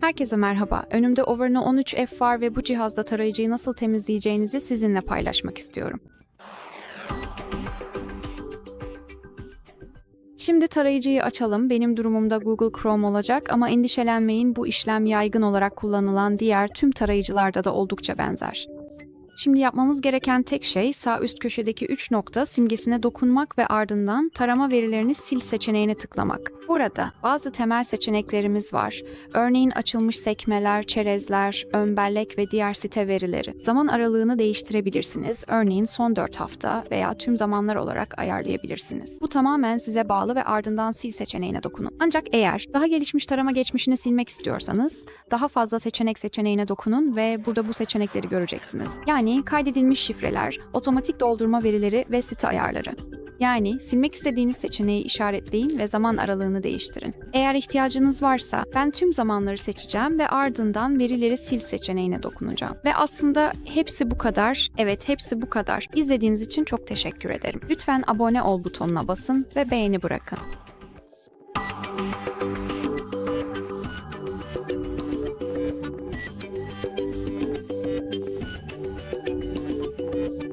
Herkese merhaba. Önümde Overno 13F var ve bu cihazda tarayıcıyı nasıl temizleyeceğinizi sizinle paylaşmak istiyorum. Şimdi tarayıcıyı açalım. Benim durumumda Google Chrome olacak ama endişelenmeyin bu işlem yaygın olarak kullanılan diğer tüm tarayıcılarda da oldukça benzer. Şimdi yapmamız gereken tek şey sağ üst köşedeki 3 nokta simgesine dokunmak ve ardından tarama verilerini sil seçeneğine tıklamak. Burada bazı temel seçeneklerimiz var. Örneğin açılmış sekmeler, çerezler, ön bellek ve diğer site verileri. Zaman aralığını değiştirebilirsiniz. Örneğin son 4 hafta veya tüm zamanlar olarak ayarlayabilirsiniz. Bu tamamen size bağlı ve ardından sil seçeneğine dokunun. Ancak eğer daha gelişmiş tarama geçmişini silmek istiyorsanız daha fazla seçenek seçeneğine dokunun ve burada bu seçenekleri göreceksiniz. Yani kaydedilmiş şifreler, otomatik doldurma verileri ve site ayarları. Yani silmek istediğiniz seçeneği işaretleyin ve zaman aralığını değiştirin. Eğer ihtiyacınız varsa ben tüm zamanları seçeceğim ve ardından verileri sil seçeneğine dokunacağım. Ve aslında hepsi bu kadar. Evet hepsi bu kadar. İzlediğiniz için çok teşekkür ederim. Lütfen abone ol butonuna basın ve beğeni bırakın.